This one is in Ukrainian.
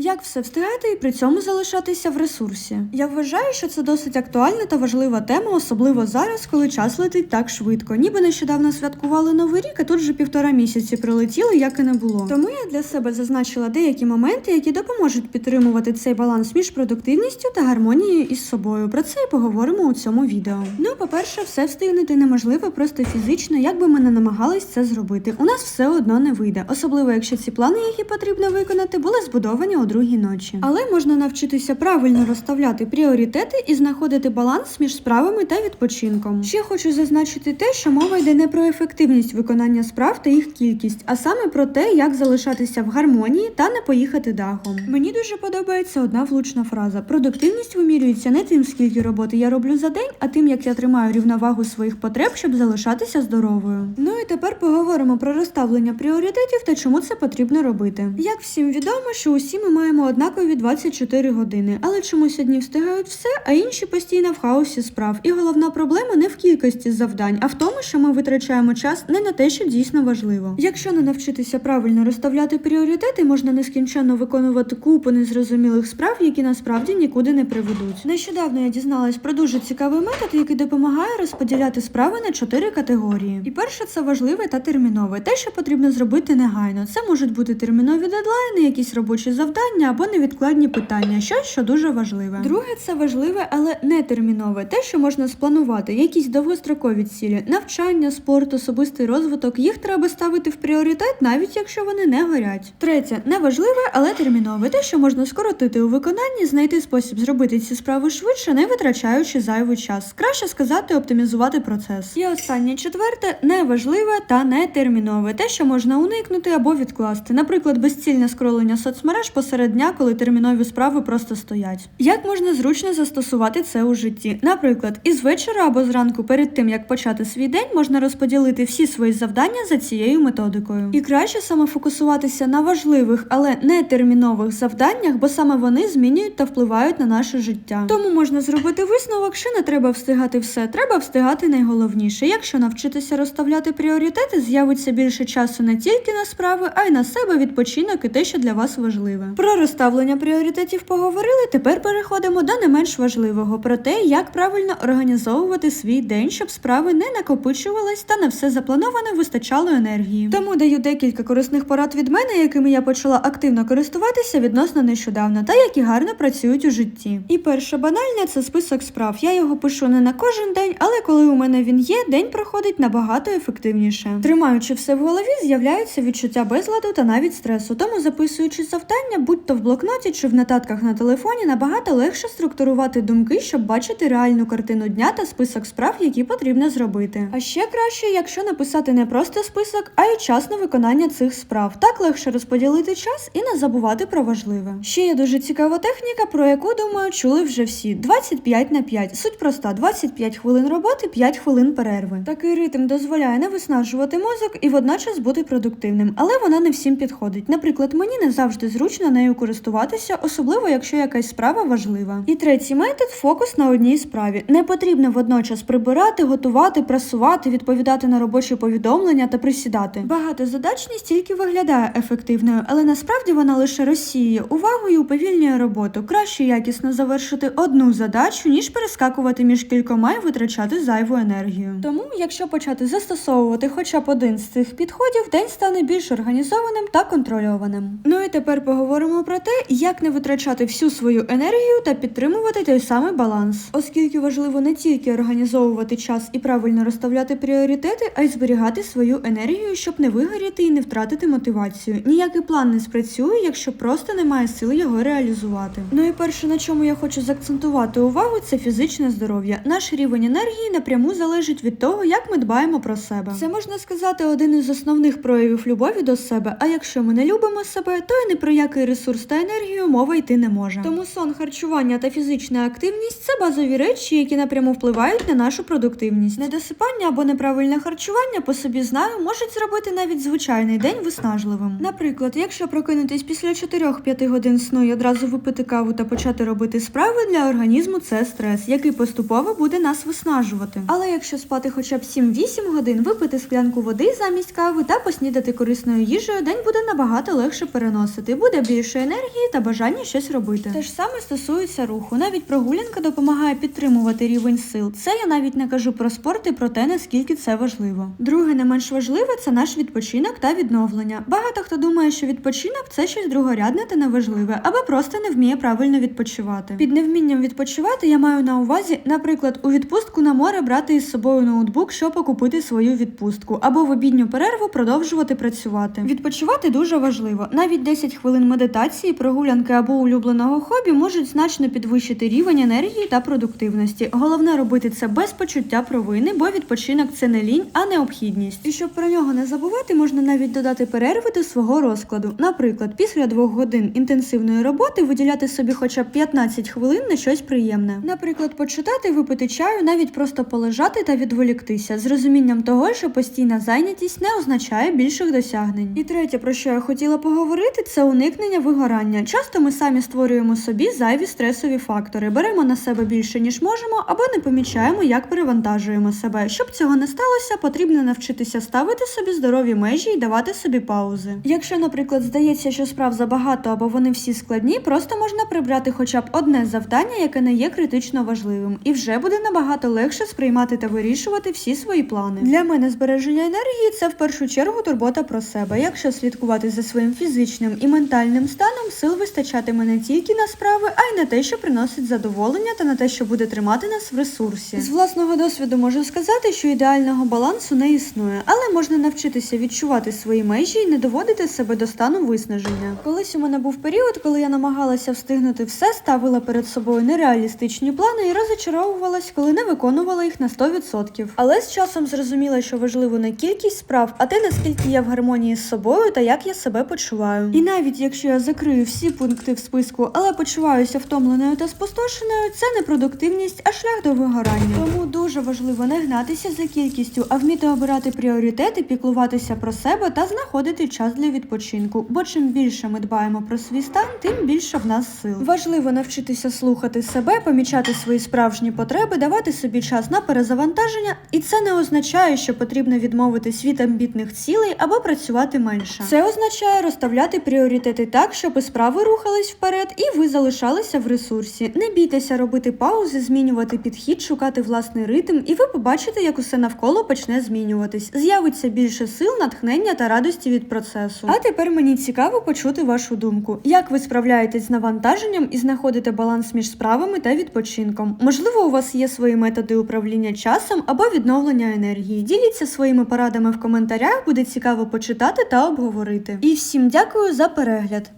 Як все встигати і при цьому залишатися в ресурсі? Я вважаю, що це досить актуальна та важлива тема, особливо зараз, коли час летить так швидко. Ніби нещодавно святкували новий рік, а тут вже півтора місяці прилетіли, як і не було. Тому я для себе зазначила деякі моменти, які допоможуть підтримувати цей баланс між продуктивністю та гармонією із собою. Про це і поговоримо у цьому відео. Ну, по-перше, все встигнути неможливо просто фізично, як би ми не намагались це зробити. У нас все одно не вийде, особливо якщо ці плани, які потрібно виконати, були збудовані другій ночі. Але можна навчитися правильно розставляти пріоритети і знаходити баланс між справами та відпочинком. Ще хочу зазначити те, що мова йде не про ефективність виконання справ та їх кількість, а саме про те, як залишатися в гармонії та не поїхати дахом. Мені дуже подобається одна влучна фраза: продуктивність вимірюється не тим, скільки роботи я роблю за день, а тим, як я тримаю рівновагу своїх потреб, щоб залишатися здоровою. Ну і тепер поговоримо про розставлення пріоритетів та чому це потрібно робити. Як всім відомо, що усі ми маємо однакові 24 години, але чомусь одні встигають все, а інші постійно в хаосі справ. І головна проблема не в кількості завдань, а в тому, що ми витрачаємо час не на те, що дійсно важливо. Якщо не навчитися правильно розставляти пріоритети, можна нескінченно виконувати купу незрозумілих справ, які насправді нікуди не приведуть. Нещодавно я дізналась про дуже цікавий метод, який допомагає розподіляти справи на чотири категорії. І перше це важливе та термінове, те, що потрібно зробити негайно. Це можуть бути термінові дедлайни, якісь робочі завдання або невідкладні питання, щось, що дуже важливе. Друге це важливе, але не термінове, те, що можна спланувати, якісь довгострокові цілі, навчання, спорт, особистий розвиток. Їх треба ставити в пріоритет, навіть якщо вони не горять. Третє неважливе, але термінове, те, що можна скоротити у виконанні, знайти спосіб зробити ці справи швидше, не витрачаючи зайвий час. Краще сказати, оптимізувати процес. І останнє четверте неважливе та не термінове, те, що можна уникнути або відкласти. Наприклад, безцільне скролення соцмереж посеред дня, коли термінові справи просто стоять. Як можна зручно застосувати це у житті? Наприклад, із вечора або зранку, перед тим як почати свій день, можна розподілити всі свої завдання за цією методикою. І краще саме фокусуватися на важливих, але не термінових завданнях, бо саме вони змінюють та впливають на наше життя. Тому можна зробити висновок, що не треба встигати все, треба встигати найголовніше. Якщо навчитися розставляти пріоритети, з'явиться більше часу не тільки на справи, а й на себе відпочинок і те, що для вас важливе. Про розставлення пріоритетів поговорили. Тепер переходимо до не менш важливого про те, як правильно організовувати свій день, щоб справи не накопичувались та на все заплановане вистачало енергії. Тому даю декілька корисних порад від мене, якими я почала активно користуватися відносно нещодавно, та які гарно працюють у житті. І перше банальне це список справ. Я його пишу не на кожен день, але коли у мене він є, день проходить набагато ефективніше. Тримаючи все в голові, з'являється відчуття безладу та навіть стресу. Тому записуючи завдання, будь то в блокноті чи в нотатках на телефоні, набагато легше структурувати думки, щоб бачити реальну картину дня та список справ, які потрібно зробити. А ще краще, якщо написати не просто список, а й час на виконання цих справ. Так легше розподілити час і не забувати про важливе. Ще є дуже цікава техніка, про яку думаю, чули вже всі: 25 на 5. Суть проста: 25 хвилин роботи, 5 хвилин перерви. Такий ритм дозволяє не виснажувати мозок і водночас бути продуктивним, але вона не всім підходить. Наприклад, мені не завжди зручно нею користуватися, особливо якщо якась справа важлива. І третій метод фокус на одній справі. Не потрібно водночас прибирати, готувати, прасувати, відповідати на робочі повідомлення та присідати. Багатозадачність тільки виглядає ефективною, але насправді вона лише розсіює увагу і уповільнює роботу. Краще якісно завершити одну задачу, ніж перескакувати між кількома і витрачати зайву енергію. Тому, якщо почати застосовувати хоча б один з цих підходів, день стане більш організованим та контрольованим. Ну і тепер поговоримо про те, як не витрачати всю свою енергію та підтримувати той самий баланс, оскільки важливо не тільки організовувати час і правильно розставляти пріоритети, а й зберігати свою енергію, щоб не вигоріти і не втратити мотивацію. Ніякий план не спрацює, якщо просто немає сили його реалізувати. Ну і перше, на чому я хочу заакцентувати увагу, це фізичне здоров'я. Наш рівень енергії напряму залежить від того, як ми дбаємо про себе. Це можна сказати один із основних проявів любові до себе. А якщо ми не любимо себе, то і ні про який ресурс та енергію мова йти не може. Тому сон, харчування та фізична активність це базові речі, які напряму впливають на нашу продуктивність. Недосипання або неправильне харчування по собі знаю можуть зробити навіть звичайний день виснажливим. Наприклад, якщо прокинутись після 4-5 годин сну і одразу випити каву та почати робити справи для організму, це стрес, який поступово буде нас виснажувати. Але якщо спати хоча б 7-8 годин, випити склянку води замість кави та поснідати корисною їжею, день буде набагато легше переносити, буде більш більше енергії та бажання щось робити. Те ж саме стосується руху. Навіть прогулянка допомагає підтримувати рівень сил. Це я навіть не кажу про спорт і про те, наскільки це важливо. Друге, не менш важливе, це наш відпочинок та відновлення. Багато хто думає, що відпочинок це щось другорядне та неважливе, або просто не вміє правильно відпочивати. Під невмінням відпочивати я маю на увазі, наприклад, у відпустку на море брати із собою ноутбук, щоб окупити свою відпустку, або в обідню перерву продовжувати працювати. Відпочивати дуже важливо. Навіть 10 хвилин медитації, прогулянки або улюбленого хобі можуть значно підвищити рівень енергії та продуктивності. Головне робити це без почуття провини, бо відпочинок це не лінь, а необхідність. І щоб про нього не забувати, можна навіть додати перерви до свого розкладу. Наприклад, після двох годин інтенсивної роботи виділяти собі хоча б 15 хвилин на щось приємне. Наприклад, почитати, випити чаю, навіть просто полежати та відволіктися з розумінням того, що постійна зайнятість не означає більших досягнень. І третє, про що я хотіла поговорити, це уникнення вигорання. Часто ми самі створюємо собі зайві стресові фактори, беремо на себе більше ніж можемо, або не помічаємо, як перевантажуємо себе. Щоб цього не сталося, потрібно навчитися ставити собі здорові межі і давати собі паузи. Якщо, наприклад, здається, що справ забагато або вони всі складні, просто можна прибрати хоча б одне завдання, яке не є критично важливим, і вже буде набагато легше сприймати та вирішувати всі свої плани. Для мене збереження енергії це в першу чергу турбота про себе. Якщо слідкувати за своїм фізичним і ментальним станом, сил вистачатиме не тільки на справи, а й на те, що приносить задоволення та на те, що буде тримати нас в ресурсі. З власного досвіду можу сказати, що ідеального балансу не існує, але можна навчитися відчувати свої межі і не доводити себе до стану виснаження. Колись у мене був період, коли я намагалася встигнути все, ставила перед собою нереалістичні плани і розочаровувалась, коли не виконувала їх на 100%. Але з часом зрозуміла, що важливо не кількість справ, а те, наскільки я в гармонії з собою та як я себе почуваю. І навіть якщо я закрию всі пункти в списку, але почуваюся втомленою та спустошеною, це не продуктивність, а шлях до вигорання. Тому дуже важливо не гнатися за кількістю, а вміти обирати пріоритети, піклуватися про себе та знаходити час для відпочинку. Бо чим більше ми дбаємо про свій стан, тим більше в нас сил. Важливо навчитися слухати себе, помічати свої справжні потреби, давати собі час на перезавантаження, і це не означає, що потрібно відмовитись від амбітних цілей або працювати менше. Це означає розставляти пріоритети так, щоб справи рухались вперед, і ви залишалися в ресурсі. Не бійтеся робити паузи, змінювати підхід, шукати власний ритм, і ви побачите, як усе навколо почне змінюватись. З'явиться більше сил, натхнення та радості від процесу. А тепер мені цікаво почути вашу думку. Як ви справляєтесь з навантаженням і знаходите баланс між справами та відпочинком? Можливо, у вас є свої методи управління часом або відновлення енергії. Діліться своїми порадами в коментарях, буде цікаво почитати та обговорити. І всім дякую за перегляд.